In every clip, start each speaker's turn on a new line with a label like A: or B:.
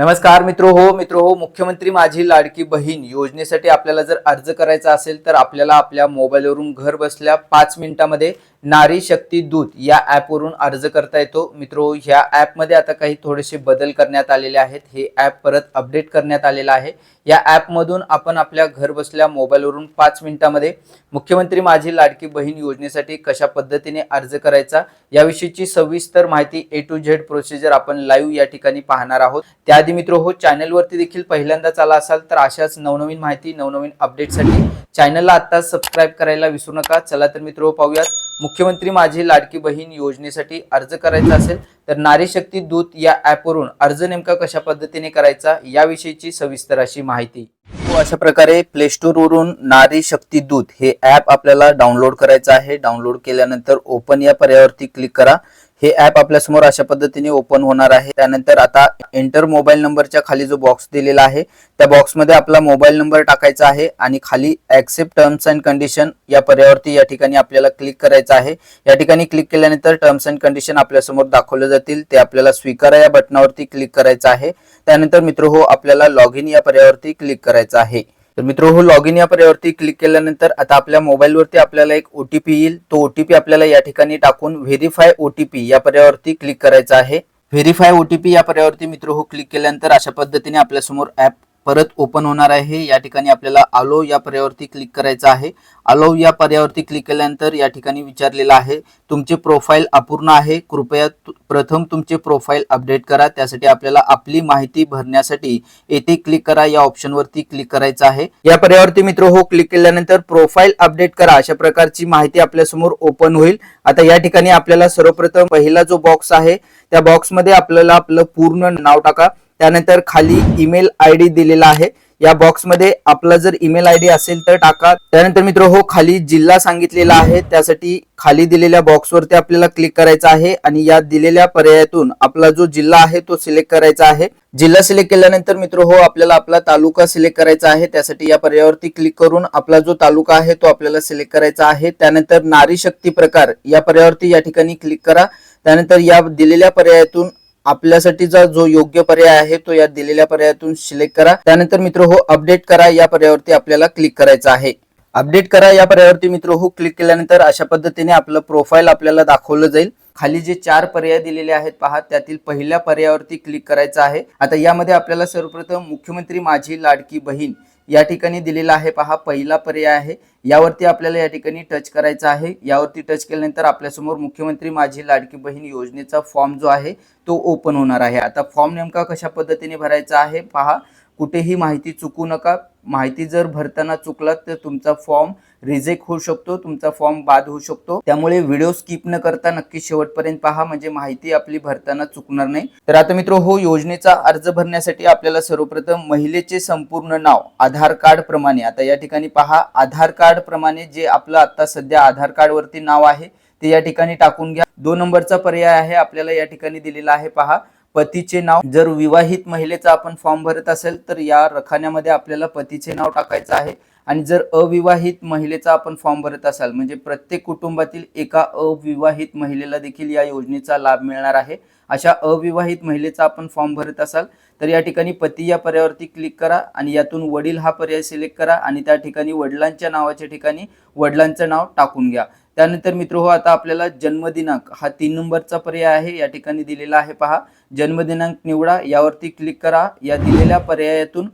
A: नमस्कार मित्र हो मित्र हो मुख्यमंत्री माझी लाडकी बहीण योजनेसाठी आपल्याला जर अर्ज करायचा असेल तर आपल्याला आपल्या मोबाईलवरून घर बसल्या पाच मिनिटामध्ये नारी शक्ती दूत या ॲपवरून अर्ज करता येतो. मित्रो हो, ह्या ॲपमध्ये आता काही थोडेसे बदल करण्यात आलेले आहेत. हे ॲप परत अपडेट करण्यात आलेलं आहे. या ॲपमधून आपण आपल्या घरबसल्या मोबाईलवरून पाच मिनिटामध्ये मुख्यमंत्री माझी लाडकी बहीण योजनेसाठी कशा पद्धतीने अर्ज करायचा याविषयीची सविस्तर माहिती ए टू झेड प्रोसिजर आपण लाईव्ह या ठिकाणी पाहणार आहोत. त्याआधी मित्र हो चॅनलवरती देखील पहिल्यांदाच आला असाल तर अशाच नवनवीन माहिती नवनवीन अपडेटसाठी चॅनलला आत्ता सबस्क्राईब करायला विसरू नका. चला तर मित्र हो पाहूयात. मुख्यमंत्री माझी लाडकी बहीण योजनेसाठी अर्ज करायचा असेल तर नारी शक्ती दूत या ॲपवरून अर्ज नेमका कशा पद्धतीने करायचा याविषयीची सविस्तर अशी माहिती. तो अशा प्रकारे प्ले स्टोर वरून नारी शक्ती दूत हे ॲप आपल्याला डाउनलोड करायचं आहे. डाउनलोड केल्यानंतर ओपन या पर्यायावरती क्लिक करा. हे ॲप आपल्यासमोर अशा पद्धतीने ओपन होणार आहे. त्यानंतर आता एंटर मोबाईल नंबरच्या खाली जो बॉक्स दिलेला आहे त्या बॉक्समध्ये आपला मोबाईल नंबर टाकायचा आहे आणि खाली ऍक्सेप्ट टर्म्स अँड कंडिशन या पर्यावरती या ठिकाणी आपल्याला क्लिक करायचं आहे. या ठिकाणी क्लिक केल्यानंतर टर्म्स अँड कंडिशन आपल्यासमोर दाखवले जातील. ते आपल्याला स्वीकारा या बटनावरती क्लिक करायचं आहे. त्यानंतर मित्र हो आपल्याला लॉग इन या पर्यावरती क्लिक करायचं आहे. तर मित्र हो लॉग इन या पर्यावरती क्लिक केल्यानंतर आता आपल्या मोबाईलवरती आपल्याला एक ओटीपी येईल. तो ओटीपी आपल्याला या ठिकाणी टाकून व्हेरीफाय ओटीपी या पर्यावरती क्लिक करायचा आहे. व्हेरीफाय ओटीपी या पर्यावरती मित्र हो क्लिक केल्यानंतर अशा पद्धतीने आपल्यासमोर ऍप परत ओपन होणार आहे. या ठिकाणी आपल्याला आलो या पर्यावरती क्लिक करायचं आहे. आलो या पर्यावरती क्लिक केल्यानंतर या ठिकाणी विचारलेलं आहे. तुमचे प्रोफाईल अपूर्ण आहे. कृपया प्रथम तुमचे प्रोफाईल अपडेट करा. त्यासाठी आपल्याला आपली माहिती भरण्यासाठी येथे क्लिक करा. या ऑप्शनवरती क्लिक करायचं आहे. या पर्यावरती मित्र हो क्लिक केल्यानंतर प्रोफाईल अपडेट करा. अशा प्रकारची माहिती आपल्यासमोर ओपन होईल. आता या ठिकाणी आपल्याला सर्वप्रथम पहिला जो बॉक्स आहे त्या बॉक्समध्ये आपल्याला आपलं पूर्ण नाव टाका. त्यानंतर खाली ईमेल आय डी दिलेला आहे. या बॉक्समध्ये आपला जर ईमेल आय डी असेल तर टाका. त्यानंतर मित्र हो खाली जिल्हा सांगितलेला आहे. त्यासाठी खाली दिलेल्या बॉक्सवरती आपल्याला क्लिक करायचं आहे आणि या दिलेल्या पर्यायातून आपला जो जिल्हा आहे तो सिलेक्ट करायचा आहे. जिल्हा सिलेक्ट केल्यानंतर मित्र हो आपल्याला आपला तालुका सिलेक्ट करायचा आहे. त्यासाठी या पर्यायावरती क्लिक करून आपला जो तालुका आहे तो आपल्याला सिलेक्ट करायचा आहे. त्यानंतर नारी शक्ती प्रकार या पर्यायावरती या ठिकाणी क्लिक करा. त्यानंतर या दिलेल्या पर्यायातून आपल्यासाठीचा जो योग्य पर्याय आहे तो या दिलेल्या पर्यायातून सिलेक्ट करा. त्यानंतर मित्र हो अपडेट करा या पर्यायावरती आपल्याला क्लिक करायचं आहे. अपडेट करा या पर्यायावरती मित्र हो क्लिक केल्यानंतर अशा पद्धतीने आपलं प्रोफाईल आपल्याला दाखवलं जाईल. खाली जे चार पर्याय दिलेले आहेत पहा त्यातील पहिल्या पर्यायावरती क्लिक करायचं आहे. आता यामध्ये आपल्याला सर्वप्रथम मुख्यमंत्री माझी लाडकी बहीण या ठिकाणी दिलेला आहे पहा पहिला पर्याय आहे. यावरती आपल्याला या ठिकाणी टच करायचा आहे. यावरती टच केल्यानंतर आपल्यासमोर मुख्यमंत्री माझी लाडकी बहीण योजनेचा फॉर्म जो आहे तो ओपन होणार आहे. आता फॉर्म नेमका कशा पद्धतीने भरायचा आहे पहा. कुठेही माहिती चुकू नका. माहिती जर भरताना चुकलात तर तुमचा फॉर्म रिजेक्ट होऊ शकतो तुमचा फॉर्म बाद होऊ शकतो. त्यामुळे व्हिडिओ स्किप न करता नक्की शेवटपर्यंत पहा म्हणजे माहिती आपली भरताना चुकणार नाही. तर आता मित्र हो योजनेचा अर्ज भरण्यासाठी आपल्याला सर्वप्रथम महिलेचे संपूर्ण नाव आधार कार्ड प्रमाणे आता या ठिकाणी पहा आधार कार्ड प्रमाणे जे आपलं आता सध्या आधार कार्ड वरती नाव आहे ते या ठिकाणी टाकून घ्या. दोन नंबरचा पर्याय आहे आपल्याला या ठिकाणी दिलेला आहे पहा. पतीचे नाव जर विवाहित महिलेचा आपण फॉर्म भरत असेल तर या रखान्यामध्ये आपल्याला पतीचे नाव टाकायचं आहे. आणि जर अविवाहित महिलेचा आपण फॉर्म भरत असाल म्हणजे प्रत्येक कुटुंबातील एका अविवाहित महिलेला देखील या योजनेचा लाभ मिळणार आहे. अशा अविवाहित महिलेचा आपण फॉर्म भरत असाल तर या ठिकाणी पती या पर्यावरती क्लिक करा आणि यातून वडील हा पर्याय सिलेक्ट करा आणि त्या ठिकाणी वडिलांच्या नावाच्या ठिकाणी वडिलांचं नाव टाकून घ्या. त्यानंतर मित्र हो आता आपल्याला जन्मदिनांक हा तीन नंबरचा पर्याय आहे या ठिकाणी दिलेला आहे पहा. जन्मदिनांक निवडा यावरती क्लिक करा. या दिलेल्या पर्यायातून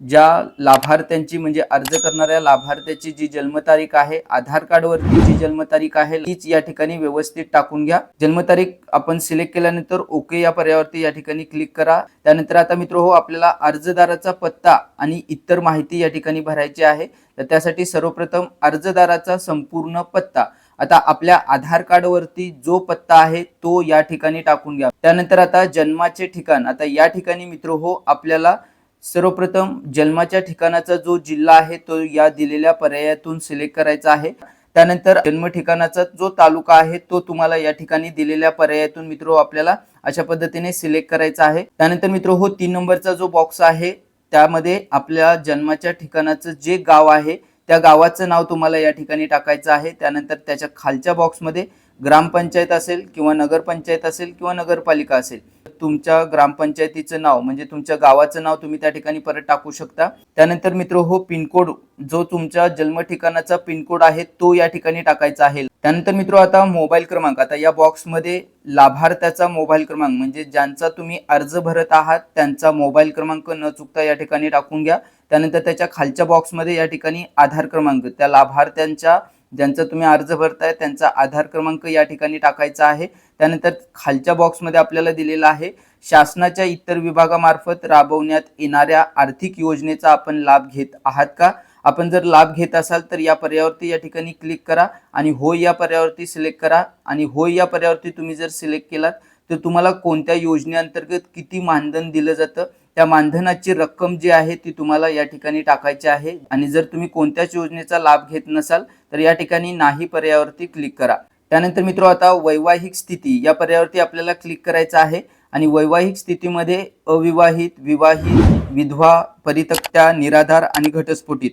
A: ज्या लाभार्थ्यांची म्हणजे अर्ज करणाऱ्या लाभार्थ्याची जी जन्मतारीख आहे आधार कार्डवरती जी जन्मतारीख आहे तीच या ठिकाणी व्यवस्थित टाकून घ्या. जन्मतारीख आपण सिलेक्ट केल्यानंतर ओके या पर्यावरती या ठिकाणी क्लिक करा. त्यानंतर आता मित्र हो आपल्याला अर्जदाराचा पत्ता आणि इतर माहिती या ठिकाणी भरायची आहे. तर त्यासाठी सर्वप्रथम अर्जदाराचा संपूर्ण पत्ता आता आपल्या आधार कार्डवरती जो पत्ता आहे तो या ठिकाणी टाकून घ्या. त्यानंतर आता जन्माचे ठिकाण आता या ठिकाणी मित्र हो आपल्याला सर्वप्रथम जन्माच्या ठिकाणाचा जो जिल्हा आहे तो या दिलेल्या पर्यायातून सिलेक्ट करायचा आहे. त्यानंतर जन्म ठिकाणाचा जो तालुका आहे तो तुम्हाला या ठिकाणी दिलेल्या पर्यायातून मित्र हो आपल्याला अशा पद्धतीने सिलेक्ट करायचा आहे. त्यानंतर मित्र हो तीन नंबरचा जो बॉक्स आहे त्यामध्ये आपल्या जन्माच्या ठिकाणाचं जे गाव आहे त्या गावाचं नाव तुम्हाला या ठिकाणी टाकायचं आहे. त्यानंतर त्याच्या खालच्या बॉक्समध्ये ग्रामपंचायत असेल किंवा नगरपंचायत असेल किंवा नगरपालिका असेल तुमच्या ग्रामपंचायतीचं नाव म्हणजे तुमच्या गावाचं नाव तुम्ही त्या ठिकाणी परत टाकू शकता. त्यानंतर मित्र हो पिनकोड जो तुमच्या जन्म ठिकाणाचा पिनकोड आहे तो या ठिकाणी टाकायचा आहे. त्यानंतर मित्र आता मोबाईल क्रमांक आता या बॉक्समध्ये लाभार्थ्याचा मोबाईल क्रमांक म्हणजे ज्यांचा तुम्ही अर्ज भरत आहात त्यांचा मोबाईल क्रमांक न चुकता या ठिकाणी टाकून घ्या. त्यानंतर त्याच्या खालच्या बॉक्समध्ये या ठिकाणी आधार क्रमांक त्या लाभार्थ्यांच्या ज्यांचा तुम्ही अर्ज भरताय त्यांचा आधार क्रमांक या ठिकाणी टाकायचा आहे. त्यानंतर खालच्या बॉक्समध्ये आपल्याला दिलेला आहे शासनाच्या इतर विभागामार्फत राबवण्यात येणाऱ्या आर्थिक योजनेचा आपण लाभ घेत आहात का? आपण जर लाभ घेत असाल तर या पर्यावरती या ठिकाणी क्लिक करा आणि होय या पर्यावरती सिलेक्ट करा आणि होय या पर्यावरती तुम्ही जर सिलेक्ट केलात तर तुम्हाला कोणत्या योजनेअंतर्गत किती मानधन दिलं जातं? त्या मानधनाची रक्कम जी आहे ती तुम्हाला या ठिकाणी टाकायची आहे. आणि जर तुम्ही कोणत्याच योजनेचा लाभ घेत नसाल तर या ठिकाणी नाही पर्यावरती क्लिक करा. त्यानंतर मित्र आता वैवाहिक स्थिती या पर्यावरती आपल्याला क्लिक करायचं आहे. आणि वैवाहिक स्थितीमध्ये अविवाहित विवाहित विधवा परितक्त्या निराधार आणि घटस्फोटित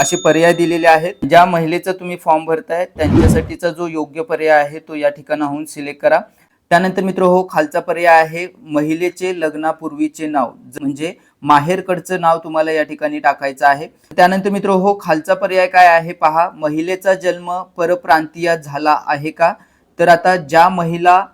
A: असे पर्याय दिलेले आहेत. ज्या महिलेचा तुम्ही फॉर्म भरताय त्यांच्यासाठीचा जो योग्य पर्याय आहे तो या ठिकाणाहून सिलेक्ट करा. त्यानंतर मित्र हो खालचा पर्याय आहे महिलेचे लग्नापूर्वीचे नाव. ज- म्हणजे माहेरकडचं नाव तुम्हाला या ठिकाणी टाकायचं आहे. त्यानंतर मित्र हो खालचा पर्याय काय आहे पहा. महिलेचा जन्म परप्रांतीयात झाला आहे का? तर आता ज्या महिला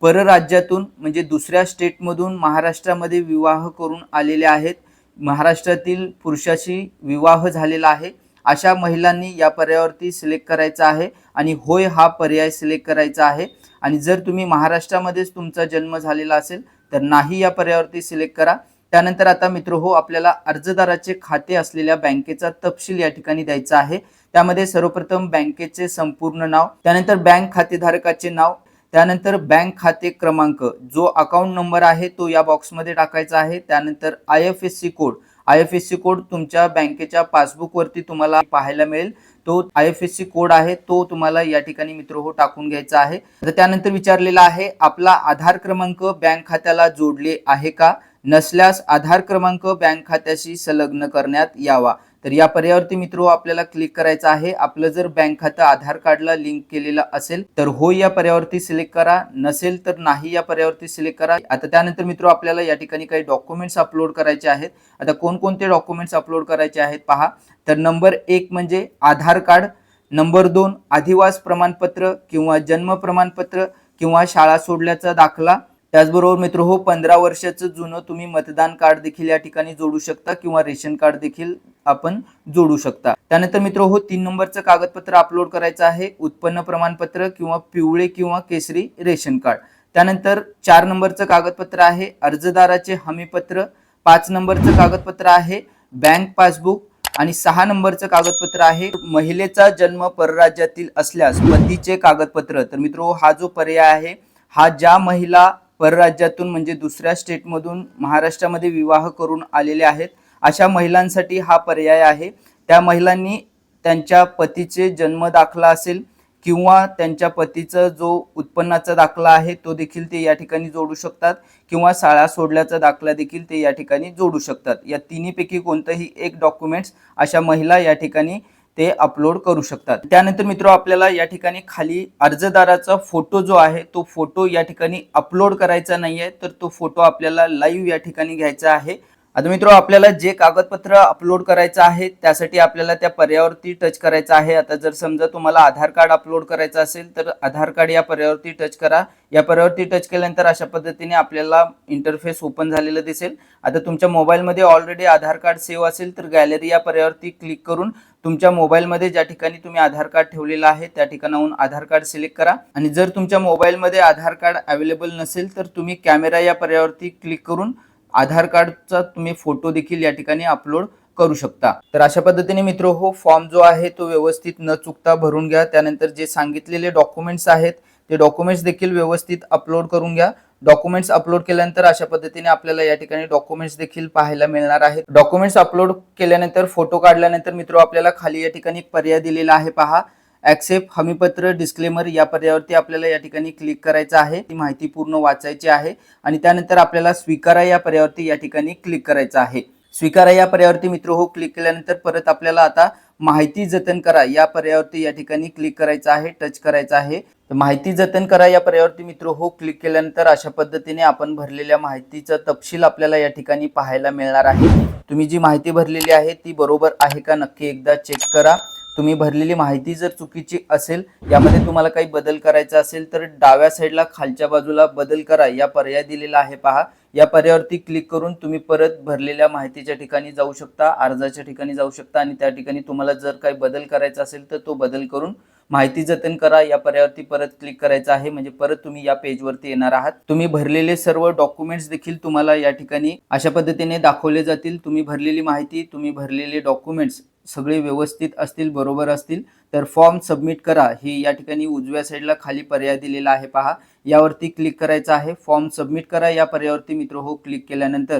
A: परराज्यातून म्हणजे दुसऱ्या स्टेटमधून महाराष्ट्रामध्ये विवाह करून आलेल्या आहेत महाराष्ट्रातील पुरुषाशी विवाह झालेला आहे. अशा महिलांनी या पर्यायावरती सिलेक्ट करायचा आहे आणि होय हा पर्याय सिलेक्ट करायचा आहे. आणि जर तुम्ही महाराष्ट्रामध्येच तुमचा जन्म झालेला असेल तर नाही या पर्यायावरती सिलेक्ट करा. त्यानंतर आता मित्र हो आपल्याला अर्जदाराचे खाते असलेल्या बँकेचा तपशील या ठिकाणी द्यायचा आहे. त्यामध्ये सर्वप्रथम बँकेचे संपूर्ण नाव त्यानंतर बँक खातेधारकाचे नाव त्यानंतर बँक खाते क्रमांक जो अकाउंट नंबर आहे तो या बॉक्समध्ये टाकायचा आहे. त्यानंतर I F S C code I F S C code तुमच्या बँकेच्या पासबुकवरती तुम्हाला पाहायला मिळेल. तो I F S C code आहे तो तुम्हाला या ठिकाणी मित्र हो टाकून घ्यायचा आहे. तर त्यानंतर विचारलेला आहे आपला आधार क्रमांक बँक खात्याला जोडले आहे का? नसल्यास आधार क्रमांक बँक खात्याशी संलग्न करण्यात यावा. तर या पर्यावरती मित्र आपल्याला क्लिक करायचं आहे. आपलं जर बँक खातं आधार कार्डला लिंक केलेलं असेल तर हो या पर्यावरती सिलेक्ट करा. नसेल तर नाही या पर्यावरती सिलेक्ट करा. आता त्यानंतर मित्र आपल्याला या ठिकाणी काही डॉक्युमेंट्स अपलोड करायचे आहेत. आता कोणकोणते डॉक्युमेंट्स अपलोड करायचे आहेत पहा. तर नंबर एक म्हणजे आधार कार्ड नंबर दोन अधिवास प्रमाणपत्र किंवा जन्म प्रमाणपत्र किंवा शाळा सोडल्याचा दाखला त्याचबरोबर मित्र हो पंधरा वर्षाचं जुनं तुम्ही मतदान कार्ड देखील या ठिकाणी जोडू शकता किंवा रेशन कार्ड देखील आपण जोडू शकता. त्यानंतर मित्र हो तीन नंबरचं कागदपत्र अपलोड करायचं आहे. उत्पन्न प्रमाणपत्र किंवा पिवळे किंवा केसरी रेशन कार्ड. त्यानंतर चार नंबरचं कागदपत्र आहे. अर्जदाराचे हमीपत्र. पाच नंबरचं कागदपत्र आहे. Bank passbook. आणि सहा नंबरचं कागदपत्र आहे. महिलेचा जन्म परराज्यातील असल्यास पतीचे कागदपत्र. तर मित्र हो, हा जो पर्याय आहे हा ज्या महिला परराज्यातून म्हणजे दुसऱ्या स्टेटमधून महाराष्ट्रामध्ये विवाह करून आलेले आहेत. अशा महिलांसाठी हा पर्याय आहे. त्या महिलांनी त्यांच्या पतीचे जन्म दाखला असेल किंवा त्यांच्या पतीचा जो उत्पन्नाचा दाखला आहे तो देखील ते या ठिकाणी जोडू शकतात किंवा शाळा सोडल्याचा दाखला देखील ते या ठिकाणी जोडू शकतात. या तिन्हीपैकी कोणतंही एक डॉक्युमेंट्स अशा महिला या ठिकाणी ते अपलोड करू शकतात. त्यानंतर मित्र आपल्याला या ठिकाणी खाली अर्जदाराचा फोटो जो आहे तो फोटो या ठिकाणी अपलोड करायचा नाहीये. तर तो फोटो आपल्याला लाईव्ह या ठिकाणी घ्यायचा आहे. आता मित्र आपल्याला जे कागदपत्र अपलोड करायचं आहे त्यासाठी आपल्याला त्या पर्यावरती टच करायचं आहे. आता जर समजा तुम्हाला आधार कार्ड अपलोड करायचं असेल तर आधार कार्ड या पर्यावरती टच करा. या पर्यावरती टच केल्यानंतर अशा पद्धतीने आपल्याला इंटरफेस ओपन झालेलं दिसेल. आता तुमच्या मोबाईलमध्ये ऑलरेडी आधार कार्ड सेव्ह असेल तर गॅलरी या पर्यावरती क्लिक करून तुमच्या मोबाईलमध्ये ज्या ठिकाणी तुम्ही आधार कार्ड ठेवलेलं आहे त्या ठिकाणाहून आधार कार्ड सिलेक्ट करा. आणि जर तुमच्या मोबाईलमध्ये आधार कार्ड अवेलेबल नसेल तर तुम्ही कॅमेरा या पर्यावरती क्लिक करून आधार कार्डचा तुम्ही फोटो देखील या ठिकाणी अपलोड करू शकता. तर अशा पद्धतीने मित्र हो फॉर्म जो आहे तो व्यवस्थित न चुकता भरून घ्या. त्यानंतर जे सांगितलेले डॉक्युमेंट्स आहेत ते डॉक्युमेंट्स देखील व्यवस्थित अपलोड करून घ्या. डॉक्युमेंट्स अपलोड केल्यानंतर अशा पद्धतीने आपल्याला या ठिकाणी डॉक्युमेंट्स देखील पाहायला मिळणार आहेत. डॉक्युमेंट्स अपलोड केल्यानंतर फोटो काढल्यानंतर मित्र आपल्याला खाली या ठिकाणी एक पर्याय दिलेला आहे पहा. ऍक्सेप्ट हमीपत्र डिस्क्लेमर या पर्यायावरती आपल्याला या ठिकाणी क्लिक करायचं आहे. ती माहिती पूर्ण वाचायची आहे आणि त्यानंतर आपल्याला स्वीकारा या पर्यायावरती या ठिकाणी क्लिक करायचं आहे. स्वीकारा या पर्यायावरती मित्र हो क्लिक केल्यानंतर परत आपल्याला आता माहिती जतन करा या पर्यायावरती या ठिकाणी क्लिक करायचं आहे टच करायचं आहे. माहिती जतन करा या पर्यावरती मित्र हो क्लिक केल्यानंतर अशा पद्धतीने आपण भरलेल्या माहितीचा तपशील आपल्याला या ठिकाणी पाहायला मिळणार आहे. तुम्ही जी माहिती भरलेली आहे ती बरोबर आहे का नक्की एकदा चेक करा. तुम्ही भरलेली माहिती जर चुकीची असेल यामध्ये तुम्हाला काही बदल करायचा असेल तर डाव्या साईडला खालच्या बाजूला बदल करा. या पर्याय दिलेला आहे पहा. या पर्यायावरती क्लिक करून तुम्ही परत भरलेल्या माहितीच्या ठिकाणी जाऊ शकता अर्जाच्या ठिकाणी जाऊ शकता आणि त्या ठिकाणी तुम्हाला जर काही बदल करायचा असेल तर तो बदल करून माहिती जतन करा. या पर्यायावरती परत क्लिक करायचं आहे. म्हणजे परत तुम्ही या पेजवरती येणार आहात. तुम्ही भरलेले सर्व डॉक्युमेंट्स देखील तुम्हाला या ठिकाणी अशा पद्धतीने दाखवले जातील. तुम्ही भरलेली माहिती तुम्ही भरलेले डॉक्युमेंट्स सगळे व्यवस्थित असतील बरोबर असतील तर फॉर्म सबमिट करा. ही या ठिकाणी उजव्या साईडला खाली पर्याय दिलेला आहे पहा. यावरती क्लिक करायचं आहे. फॉर्म सबमिट करा. या पर्यायावरती मित्र हो क्लिक केल्यानंतर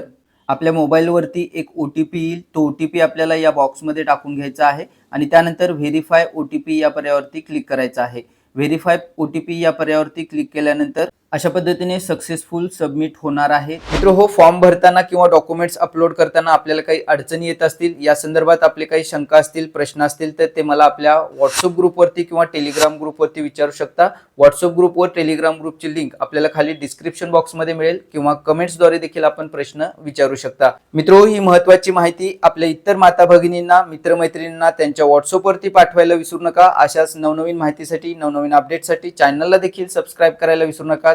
A: आपल्या मोबाईलवरती एक ओ टी पी येईल. तो ओ टी पी आपल्याला या बॉक्समध्ये टाकून घ्यायचा आहे आणि त्यानंतर व्हेरीफाय ओ टी पी या पर्यायावरती क्लिक करायचं आहे. व्हेरीफाय ओ टी पी या पर्यायावरती क्लिक केल्यानंतर अशा पद्धतीने सक्सेसफुल सबमिट होणार आहे. मित्र हो फॉर्म भरताना किंवा डॉक्युमेंट्स अपलोड करताना आपल्याला काही अडचणी येत असतील या संदर्भात आपले काही शंका असतील प्रश्न असतील तर ते मला आपल्या व्हॉट्सअप ग्रुपवरती किंवा टेलिग्राम ग्रुपवरती विचारू शकता. व्हॉट्सअप ग्रुपवर टेलिग्राम ग्रुपची लिंक आपल्याला खाली डिस्क्रिप्शन बॉक्समध्ये मिळेल किंवा कमेंट्सद्वारे देखील आपण प्रश्न विचारू शकता. मित्र हो, ही महत्वाची माहिती आपल्या इतर माता भगिनींना मित्रमैत्रिणींना त्यांच्या व्हॉट्सअपवरती पाठवायला विसरू नका. अशाच नवनवीन माहितीसाठी नवनवीन अपडेटसाठी चॅनलला देखील सबस्क्राईब करायला विसरू नका.